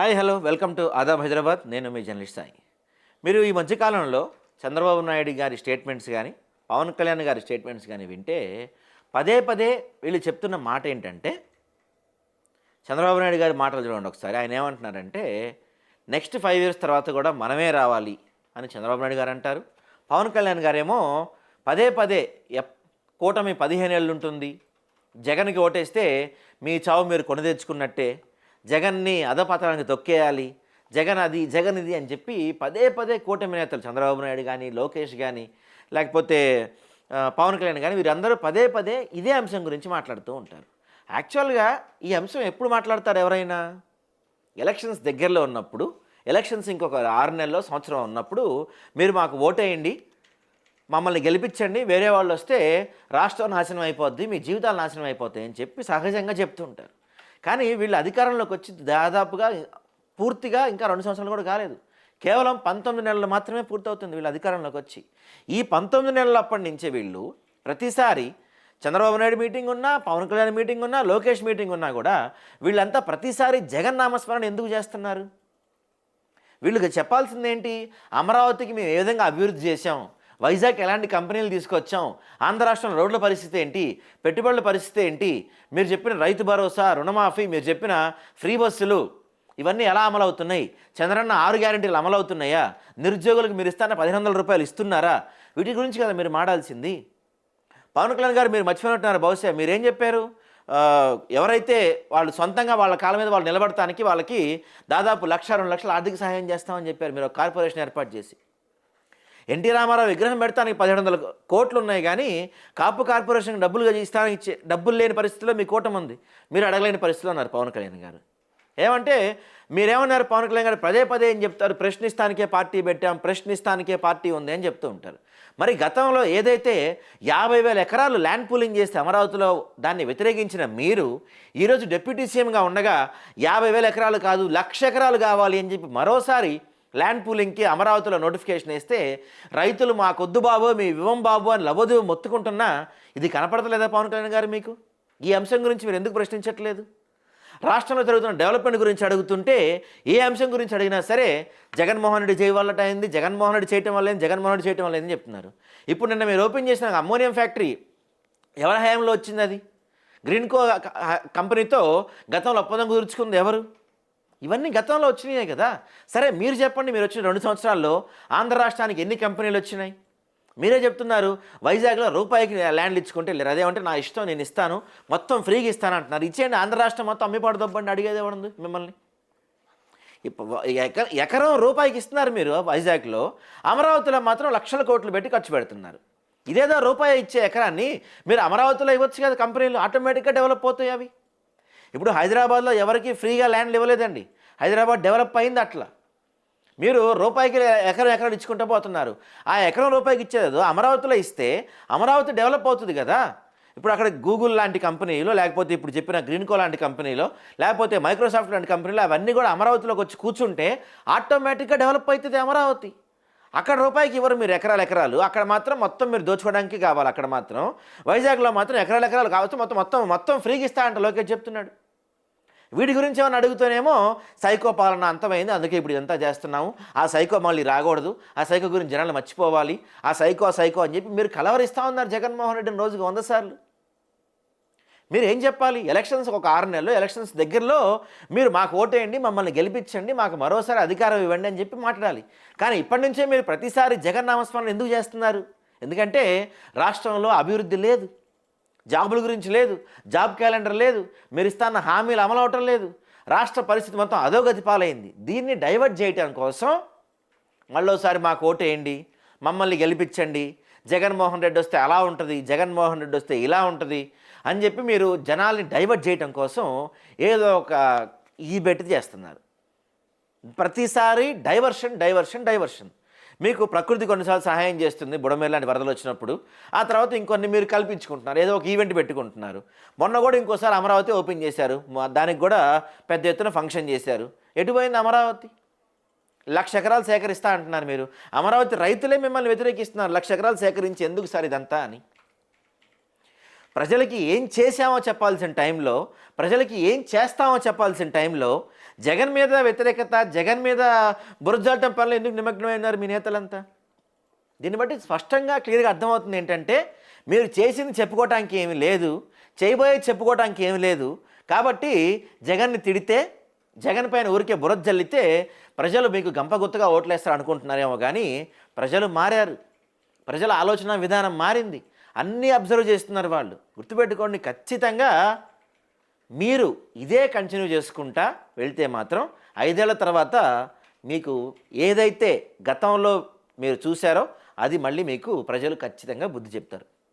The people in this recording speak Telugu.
Hi hello. Welcome to Adaab Hyderabad. నేను మీ జర్నలిస్ట్ సాయి. మీరు ఈ మధ్యకాలంలో చంద్రబాబు నాయుడు గారి స్టేట్మెంట్స్ కానీ పవన్ కళ్యాణ్ గారి స్టేట్మెంట్స్ కానీ వింటే పదే పదే వీళ్ళు చెప్తున్న మాట ఏంటంటే చంద్రబాబు నాయుడు గారి మాటలు చూడండి ఒకసారి. ఆయన ఏమంటున్నారంటే నెక్స్ట్ ఫైవ్ ఇయర్స్ తర్వాత కూడా మనమే రావాలి అని చంద్రబాబు నాయుడు గారు అంటారు. పవన్ కళ్యాణ్ గారేమో పదే పదే ఎప్ కూటమి పదిహేను ఏళ్ళు ఉంటుంది. జగన్కి ఓటేస్తే మీ చావు మీరు కొని తెచ్చుకున్నట్టే జగన్ని అధపతనానికి తొక్కేయాలి జగన్ అది జగన్ ఇది అని చెప్పి పదే పదే కూటమి నేతలు చంద్రబాబు నాయుడు కానీ లోకేష్ కానీ లేకపోతే పవన్ కళ్యాణ్ కానీ వీరందరూ పదే పదే ఇదే అంశం గురించి మాట్లాడుతూ ఉంటారు. యాక్చువల్గా ఈ అంశం ఎప్పుడు మాట్లాడతారు ఎవరైనా? ఎలక్షన్స్ దగ్గరలో ఉన్నప్పుడు ఎలక్షన్స్ ఇంకొక ఆరు నెలలో సంవత్సరం ఉన్నప్పుడు మీరు మాకు ఓటేయండి మమ్మల్ని గెలిపించండి వేరే వాళ్ళు వస్తే రాష్ట్రం నాశనం అయిపోద్ది మీ జీవితాలు నాశనం అయిపోతాయి అని చెప్పి సహజంగా చెప్తుంటారు కానీ వీళ్ళు అధికారంలోకి వచ్చి దాదాపుగా పూర్తిగా ఇంకా రెండు సంవత్సరాలు కూడా కాలేదు. కేవలం పంతొమ్మిది నెలలు మాత్రమే పూర్తవుతుంది వీళ్ళు అధికారంలోకి వచ్చి. ఈ పంతొమ్మిది నెలల అప్పటి నుంచే వీళ్ళు ప్రతిసారి చంద్రబాబు నాయుడు మీటింగ్ ఉన్నా పవన్ కళ్యాణ్ మీటింగ్ ఉన్నా లోకేష్ మీటింగ్ ఉన్నా కూడా వీళ్ళంతా ప్రతిసారి జగన్ నామస్మరణ ఎందుకు చేస్తున్నారు? వీళ్ళకి చెప్పాల్సింది ఏంటి అమరావతికి మేము ఏ విధంగా అభివృద్ధి చేశాం? వైజాగ్ ఎలాంటి కంపెనీలు తీసుకొచ్చాం? ఆంధ్ర రాష్ట్రం రోడ్ల పరిస్థితి ఏంటి? పెట్టుబడుల పరిస్థితి ఏంటి? మీరు చెప్పిన రైతు భరోసా రుణమాఫీ మీరు చెప్పిన ఫ్రీ బస్సులు ఇవన్నీ ఎలా అమలవుతున్నాయి? చంద్రన్న ఆరు గ్యారెంటీలు అమలవుతున్నాయా? నిరుద్యోగులకు మీరు ఇస్తాన పదిహేను వందల రూపాయలు ఇస్తున్నారా? వీటి గురించి కదా మీరు మాడాల్సింది. పవన్ కళ్యాణ్ గారు మీరు మర్చిపోయినట్టున్నారు బహుశా. మీరేం చెప్పారు? ఎవరైతే వాళ్ళు సొంతంగా వాళ్ళ కాళ్ళ మీద వాళ్ళు నిలబడటానికి వాళ్ళకి దాదాపు లక్ష రెండు లక్షల ఆర్థిక సహాయం చేస్తామని చెప్పారు. మీరు ఒక కార్పొరేషన్ ఏర్పాటు చేసి. ఎన్టీ రామారావు విగ్రహం పెడతానికి పదిహేడు వందల కోట్లు ఉన్నాయి కానీ కాపు కార్పొరేషన్కి డబ్బులుగా ఇస్తానికి ఇచ్చే డబ్బులు లేని పరిస్థితిలో మీ కూటమి ఉంది. మీరు అడగలేని పరిస్థితిలో ఉన్నారు పవన్ కళ్యాణ్ గారు. ఏమంటే మీరేమన్నారు పవన్ కళ్యాణ్ గారు? పదే పదే ఏం చెప్తారు? ప్రశ్నిస్తానికే పార్టీ పెట్టాం ప్రశ్నిస్తానికే పార్టీ ఉంది అని చెప్తూ ఉంటారు. మరి గతంలో ఏదైతే యాభై వేల ఎకరాలు ల్యాండ్ పూలింగ్ చేస్తే అమరావతిలో దాన్ని వ్యతిరేకించిన మీరు ఈరోజు డిప్యూటీ సీఎంగా ఉండగా యాభై వేల ఎకరాలు కాదు లక్ష ఎకరాలు కావాలి అని చెప్పి మరోసారి ల్యాండ్ పూలింగ్కి అమరావతిలో నోటిఫికేషన్ ఇస్తే రైతులు మా కొద్దు బాబు మీ వివం బాబు అని లబోదు మొత్తుకుంటున్నా ఇది కనపడతలేదా పవన్ కళ్యాణ్ గారు మీకు? ఈ అంశం గురించి మీరు ఎందుకు ప్రశ్నించట్లేదు? రాష్ట్రంలో జరుగుతున్న డెవలప్మెంట్ గురించి అడుగుతుంటే ఏ అంశం గురించి అడిగినా సరే జగన్మోహన్ రెడ్డి చేయవల్లట అయింది జగన్మోహన్ రెడ్డి చేయటం వల్ల జగన్మోహన్ రెడ్డి చేయటం వల్ల చెప్తున్నారు. ఇప్పుడు నిన్న మీరు ఓపెన్ చేసిన అమ్మోనియం ఫ్యాక్టరీ ఎవరి హయాంలో వచ్చింది అది? గ్రీన్కో కంపెనీతో గతంలో ఒప్పందం కుదుర్చుకుంది ఎవరు? ఇవన్నీ గతంలో వచ్చినాయి కదా. సరే మీరు చెప్పండి మీరు వచ్చిన రెండు సంవత్సరాల్లో ఆంధ్ర రాష్ట్రానికి ఎన్ని కంపెనీలు వచ్చినాయి? మీరే చెప్తున్నారు వైజాగ్లో రూపాయికి ల్యాండ్లు ఇచ్చుకుంటే లేరు. అదేమంటే నా ఇష్టం నేను ఇస్తాను మొత్తం ఫ్రీగా ఇస్తాను అంటున్నారు. ఇచ్చేయండి ఆంధ్ర రాష్ట్రం మొత్తం అమ్మిపాడు దొబ్బండి అడిగేది ఉంది మిమ్మల్ని? ఇప్పుడు ఎక ఎకరం రూపాయికి ఇస్తున్నారు మీరు వైజాగ్లో అమరావతిలో మాత్రం లక్షల కోట్లు పెట్టి ఖర్చు పెడుతున్నారు. ఇదేదో రూపాయి ఇచ్చే ఎకరాన్ని మీరు అమరావతిలో ఇవ్వచ్చు కదా కంపెనీలు ఆటోమేటిక్గా డెవలప్ అవుతాయి అవి. ఇప్పుడు హైదరాబాద్లో ఎవరికి ఫ్రీగా ల్యాండ్లు ఇవ్వలేదండి. హైదరాబాద్ డెవలప్ అయింది అట్లా. మీరు రూపాయికి ఎకరం ఎకరం ఇచ్చుకుంటూ పోతున్నారు. ఆ ఎకరం రూపాయికి ఇచ్చేదో అమరావతిలో ఇస్తే అమరావతి డెవలప్ అవుతుంది కదా. ఇప్పుడు అక్కడ గూగుల్ లాంటి కంపెనీలో లేకపోతే ఇప్పుడు చెప్పిన గ్రీన్కో లాంటి కంపెనీలో లేకపోతే మైక్రోసాఫ్ట్ లాంటి కంపెనీలు అవన్నీ కూడా అమరావతిలోకి వచ్చి కూర్చుంటే ఆటోమేటిక్గా డెవలప్ అవుతుంది అమరావతి. అక్కడ రూపాయికి ఇవ్వరు మీరు ఎకరాలు ఎకరాలు. అక్కడ మాత్రం మొత్తం మీరు దోచుకోవడానికి కావాలి అక్కడ మాత్రం. వైజాగ్లో మాత్రం ఎకరాలు ఎకరాలు కావచ్చు. మొత్తం మొత్తం మొత్తం ఫ్రీగా ఇస్తా అంట లోకేష్ చెప్తున్నాడు. వీటి గురించి ఏమైనా అడుగుతూనేమో సైకో పాలన అంతమైంది. అందుకే ఇప్పుడు ఇదంతా చేస్తున్నాము. ఆ సైకో మళ్ళీ రాకూడదు. ఆ సైకో గురించి జనాలు మర్చిపోవాలి. ఆ సైకో సైకో అని చెప్పి మీరు కలవరిస్తూ ఉన్నారు జగన్మోహన్ రెడ్డిని రోజుకి వంద సార్లు. మీరు ఏం చెప్పాలి? ఎలక్షన్స్ ఒక ఆరు నెలలు ఎలక్షన్స్ దగ్గరలో మీరు మాకు ఓటేయండి మమ్మల్ని గెలిపించండి మాకు మరోసారి అధికారం ఇవ్వండి అని చెప్పి మాట్లాడాలి. కానీ ఇప్పటి నుంచే మీరు ప్రతిసారి జగన్ నామస్మరణ ఎందుకు చేస్తున్నారు? ఎందుకంటే రాష్ట్రంలో అభివృద్ధి లేదు జాబుల గురించి లేదు జాబ్ క్యాలెండర్ లేదు మీరు ఇస్తాన్న హామీలు అమలు అవటం లేదు. రాష్ట్ర పరిస్థితి మొత్తం అధోగతి పాలైంది. దీన్ని డైవర్ట్ చేయటం కోసం మళ్ళోసారి మాకు ఓటేయండి మమ్మల్ని గెలిపించండి జగన్మోహన్ రెడ్డి వస్తే అలా ఉంటుంది జగన్మోహన్ రెడ్డి వస్తే ఇలా ఉంటుంది అని చెప్పి మీరు జనాల్ని డైవర్ట్ చేయటం కోసం ఏదో ఒక ఈ బెట్ చేస్తున్నారు. ప్రతిసారి డైవర్షన్ డైవర్షన్ డైవర్షన్. మీకు ప్రకృతి కొన్నిసార్లు సహాయం చేస్తుంది బుడమేరు లాంటి వరదలు వచ్చినప్పుడు. ఆ తర్వాత ఇంకొన్ని మీరు కల్పించుకుంటున్నారు ఏదో ఒక ఈవెంట్ పెట్టుకుంటున్నారు. మొన్న కూడా ఇంకోసారి అమరావతి ఓపెన్ చేశారు. దానికి కూడా పెద్ద ఎత్తున ఫంక్షన్ చేశారు. ఎటుపోయింది అమరావతి? లక్ష ఎకరాలు సేకరిస్తా అంటున్నారు మీరు. అమరావతి రైతులే మిమ్మల్ని వ్యతిరేకిస్తున్నారు. లక్ష ఎకరాలు సేకరించి ఎందుకు సార్ ఇదంతా అని. ప్రజలకి ఏం చేశామో చెప్పాల్సిన టైంలో ప్రజలకి ఏం చేస్తామో చెప్పాల్సిన టైంలో జగన్ మీద వ్యతిరేకత జగన్ మీద బురజాటం పనులు ఎందుకు నిమగ్నమైనారు మీ నేతలంతా? దీన్ని బట్టి స్పష్టంగా క్లియర్గా అర్థమవుతుంది ఏంటంటే మీరు చేసింది చెప్పుకోవటానికి ఏమి లేదు చేయబోయేది చెప్పుకోవటానికి ఏమీ లేదు. కాబట్టి జగన్ని తిడితే జగన్ పైన ఊరికే బురద జల్లితే ప్రజలు మీకు గంపగుత్తగా ఓట్లేస్తారు అనుకుంటున్నారేమో కానీ ప్రజలు మారారు. ప్రజల ఆలోచన విధానం మారింది. అన్నీ అబ్జర్వ్ చేస్తున్నారు వాళ్ళు. గుర్తుపెట్టుకోండి ఖచ్చితంగా మీరు ఇదే కంటిన్యూ చేసుకుంటా వెళ్తే మాత్రం ఐదేళ్ళ తర్వాత మీకు ఏదైతే గతంలో మీరు చూశారో అది మళ్ళీ మీకు ప్రజలు ఖచ్చితంగా బుద్ధి చెప్తారు.